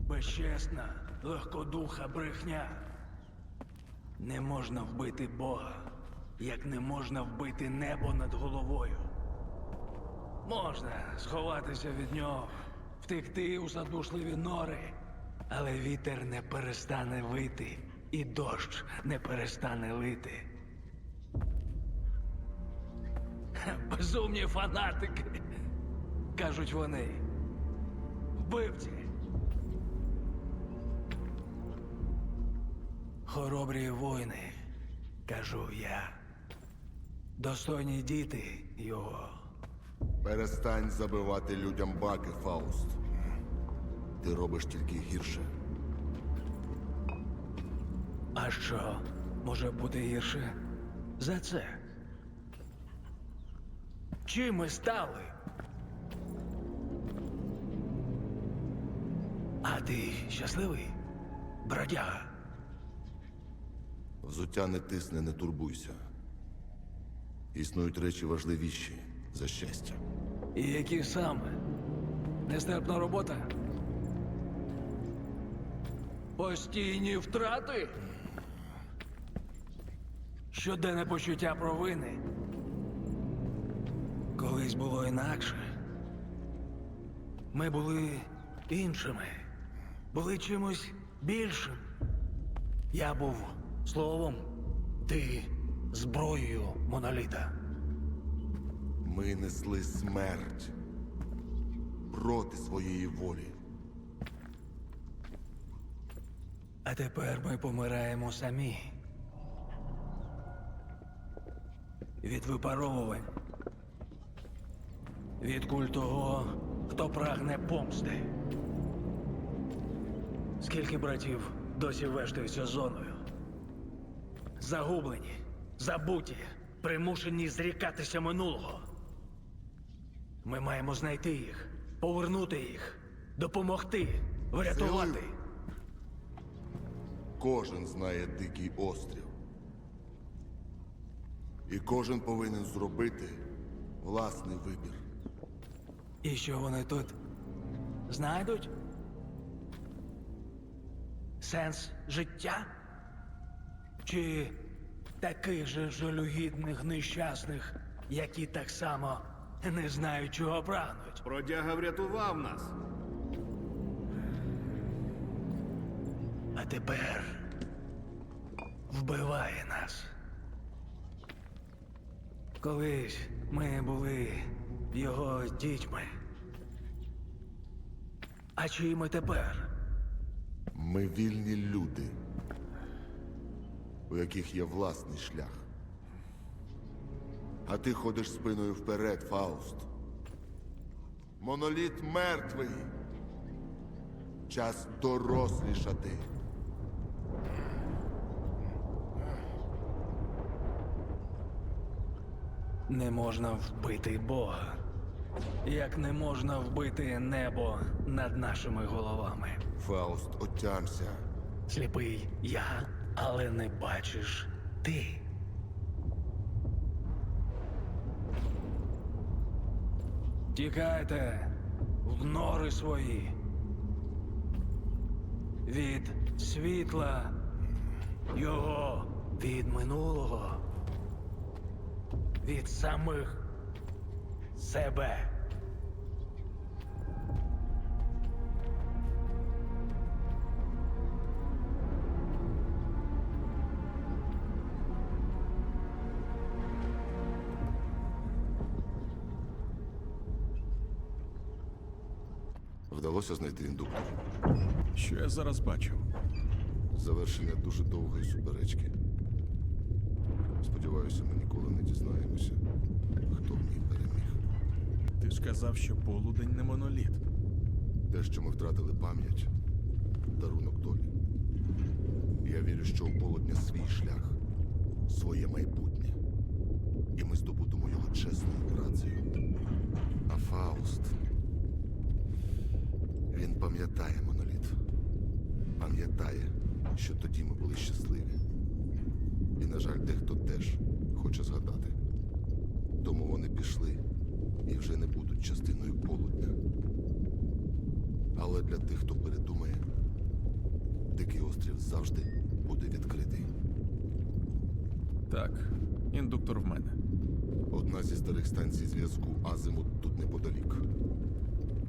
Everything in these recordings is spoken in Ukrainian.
Безчесна, легкодуха брехня. Не можна вбити Бога, як не можна вбити небо над головою. Можна сховатися від нього, втекти у задушливі нори, але вітер не перестане вити, і дощ не перестане лити. Безумні фанатики, кажуть вони. Вбивці. Хоробрі воїни, кажу я. Достойні діти його. Перестань забивати людям баки, Фауст. Ти робиш тільки гірше. А що може бути гірше за це? Чим ми стали? А ти щасливий, бродяга? Взуття не тисне, не турбуйся. Існують речі важливіші за щастя. І які саме? Нестерпна робота? Постійні втрати? Щоденне почуття провини. Колись було інакше. Ми були іншими, були чимось більшим. Я був словом, ти зброєю моноліта. Ми несли смерть проти своєї волі. А тепер ми помираємо самі. Від випаровувань. Від куль того, хто прагне помсти. Скільки братів досі вештаються зоною? Загублені, забуті, примушені зрікатися минулого. Ми маємо знайти їх, повернути їх, допомогти, врятувати. Кожен знає дикий острів. І кожен повинен зробити власний вибір. І що вони тут знайдуть? Сенс життя? Чи таких же жалюгідних нещасних, які так само не знають, чого прагнуть? Бродяга врятував нас. А тепер вбиває нас. Колись ми були його дітьми. А чиї ми тепер? Ми вільні люди, у яких є власний шлях. А ти ходиш спиною вперед, Фауст. Моноліт мертвий. Час дорослішати. Не можна вбити Бога, як не можна вбити небо над нашими головами. Фауст, отямся. Сліпий я, але не бачиш ти. Тікайте в нори свої. Від світла його від минулого. Від самих себе. Вдалося знайти індуктор. Що я зараз бачив? Завершення дуже довгої суперечки. Сподіваюся, ми ніколи не дізнаємося, хто в ній переміг. Ти сказав, що полудень не моноліт. Те, що ми втратили пам'ять, дарунок долі. Я вірю, що у полудня свій шлях, своє майбутнє. І ми здобудемо його чесною працею. А Фауст. Він пам'ятає моноліт. Пам'ятає, що тоді ми були щасливі. І, на жаль, дехто теж хоче згадати. Тому вони пішли і вже не будуть частиною полудня. Але для тих, хто передумає, дикий острів завжди буде відкритий. Так, індуктор в мене. Одна зі старих станцій зв'язку Азимут тут неподалік.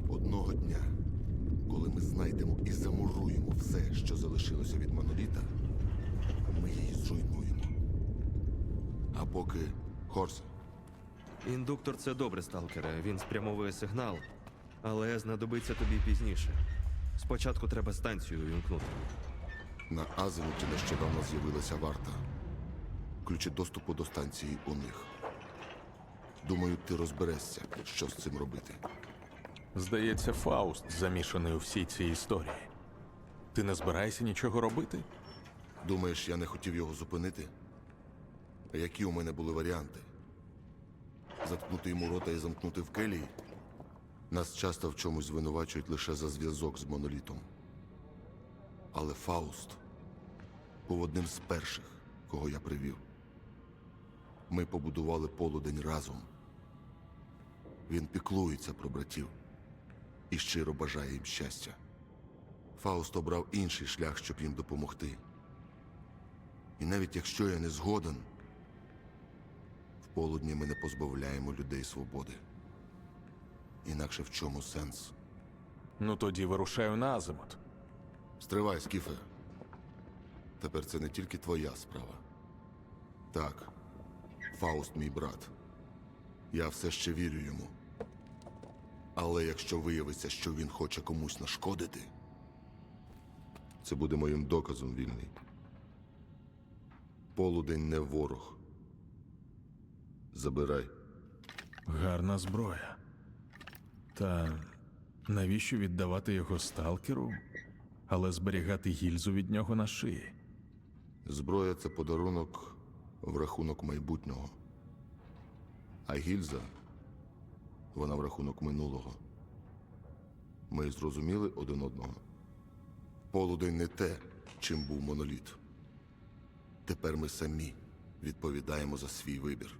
Одного дня, коли ми знайдемо і замуруємо все, що залишилося від моноліта, ми її зруйнуємо. А поки Хорс, Індуктор це добре, сталкере. Він спрямовує сигнал, але знадобиться тобі пізніше. Спочатку треба станцію увімкнути. на Азимуті нещодавно з'явилася варта. Ключі доступу до станції у них. Думаю, ти розберешся, що з цим робити. Здається, Фауст замішаний у всій цій історії. Ти не збираєшся нічого робити? Думаєш, я не хотів його зупинити? А які у мене були варіанти? Заткнути йому рота і замкнути в келії? Нас часто в чомусь звинувачують лише за зв'язок з монолітом. Але Фауст був одним з перших, кого я привів. Ми побудували полудень разом. Він піклується про братів і щиро бажає їм щастя. Фауст обрав інший шлях, щоб їм допомогти. І навіть якщо я не згоден, в полудні ми не позбавляємо людей свободи. Інакше в чому сенс? Ну тоді вирушаю на Азимут. Стривай, Скіфе. Тепер це не тільки твоя справа. Так, Фауст мій брат. Я все ще вірю йому. Але якщо виявиться, що він хоче комусь нашкодити, це буде моїм доказом вільний. Полудень не ворог. Забирай. Гарна зброя. Та навіщо віддавати його сталкеру, але зберігати гільзу від нього на шиї? Зброя це подарунок в рахунок майбутнього. А гільза вона в рахунок минулого. Ми зрозуміли один одного. Полудень не те, чим був моноліт. Тепер ми самі відповідаємо за свій вибір.